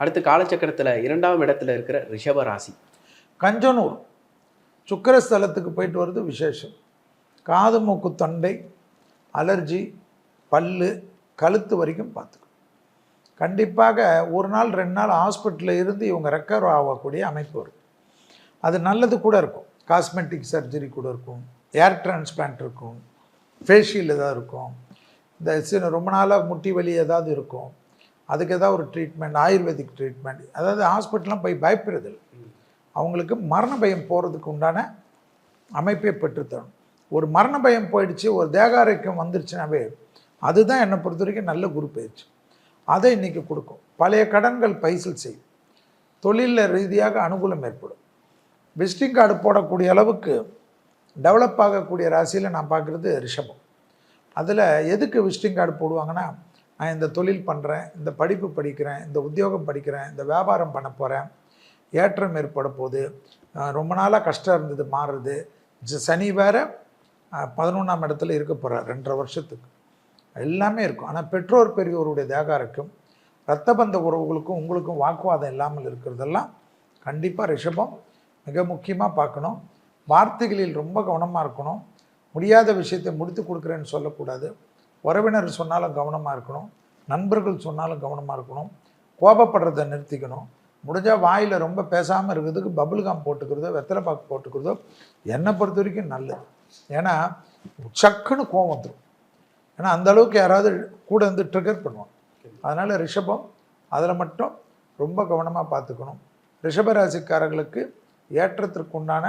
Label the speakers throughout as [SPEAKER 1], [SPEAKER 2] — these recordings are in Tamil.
[SPEAKER 1] அடுத்து காலச்சக்கரத்தில் இரண்டாம் இடத்துல இருக்கிற ரிஷப ராசி.
[SPEAKER 2] கஞ்சனூர். சுக்கரஸ்தலத்துக்கு போயிட்டு வருது விசேஷம். காது மூக்கு தொண்டை அலர்ஜி பல்லு கழுத்து வரைக்கும் பார்த்துக்கணும். கண்டிப்பாக ஒரு நாள் ரெண்டு நாள் ஹாஸ்பிட்டலில் இருந்து இவங்க ரெக்கவர் ஆகக்கூடிய அமைப்பு வரும். அது நல்லது கூட இருக்கும். காஸ்மெட்டிக் சர்ஜரி கூட இருக்கும். ஏர் டிரான்ஸ்பிளான்ட் இருக்கும். ஃபேஷியல் ஏதாவது இருக்கும். இந்த ரொம்ப நாளாக முட்டி வலி ஏதாவது இருக்கும். அதுக்கு ஏதாவது ஒரு ட்ரீட்மெண்ட் ஆயுர்வேதிக் ட்ரீட்மெண்ட் அதாவது ஹாஸ்பிட்டல்லாம் போய் பயப்படுறது அவங்களுக்கு மரண பயம் போகிறதுக்கு உண்டான அமைப்பை பெற்றுத்தரணும். ஒரு மரண பயம் போயிடுச்சு ஒரு தேக வந்துருச்சுனாவே அதுதான் என்னை பொறுத்த வரைக்கும் நல்ல குரு பயிற்சி. அதை இன்றைக்கி கொடுக்கும். பழைய கடன்கள் பைசல் செய்யும். தொழிலில் ரீதியாக அனுகூலம் ஏற்படும். விசிட்டிங் கார்டு போடக்கூடிய அளவுக்கு டெவலப் ஆகக்கூடிய ராசியில் நான் பார்க்குறது ரிஷபம். அதில் எதுக்கு விசிட்டிங் கார்டு போடுவாங்கன்னா நான் இந்த தொழில் பண்ணுறேன் இந்த படிப்பு படிக்கிறேன் இந்த உத்தியோகம் படிக்கிறேன் இந்த வியாபாரம் பண்ண போகிறேன் ஏற்றம் ஏற்பட போகுது. ரொம்ப நாளாக கஷ்டம் இருந்தது மாறுறது சனி வேற பதினொன்றாம் இடத்துல இருக்க போகிறார் ரெண்டரை வருஷத்துக்கு. எல்லாமே இருக்கும். ஆனால் பெற்றோர் பெரியோருடைய தேகாரக்கும் இரத்த பந்த உறவுகளுக்கும் உங்களுக்கும் வாக்குவாதம் இல்லாமல் இருக்கிறதெல்லாம் கண்டிப்பாக ரிஷபம் மிக முக்கியமாக பார்க்கணும். வார்த்தைகளில் ரொம்ப கவனமாக இருக்கணும். முடியாத விஷயத்தை முடித்து கொடுக்குறேன்னு சொல்லக்கூடாது. உறவினர் சொன்னாலும் கவனமாக இருக்கணும். நண்பர்கள் சொன்னாலும் கவனமாக இருக்கணும். கோபப்படுறதை நிறுத்திக்கணும். முடிஞ்சால் வாயில் ரொம்ப பேசாமல் இருக்கிறதுக்கு பபுல்காம் போட்டுக்கிறதோ வெத்தலை பாக்கு போட்டுக்கிறதோ என்னை பொறுத்த வரைக்கும் நல்லது. ஏன்னா சக்குன்னு கோவம் வந்துடும் ஏன்னா அந்த அளவுக்கு யாராவது கூட வந்து ட்ரிகர் பண்ணுவாங்க. அதனால் ரிஷபம் அதில் மட்டும் ரொம்ப கவனமாக பார்த்துக்கணும். ரிஷபராசிக்காரர்களுக்கு ஏற்றத்திற்கு உண்டான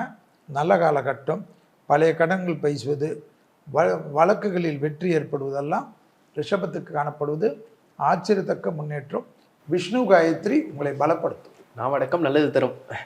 [SPEAKER 2] நல்ல காலகட்டம் பழைய கடன்கள் பேசுவது வ வழக்குகளில் வெற்றி ஏற்படுவதெல்லாம் ரிஷபத்துக்கு காணப்படுவது ஆச்சரியத்தக்க முன்னேற்றம். விஷ்ணு காயத்ரி உங்களை பலப்படுத்தும்.
[SPEAKER 1] நாவடக்கம் நல்லது தரும்.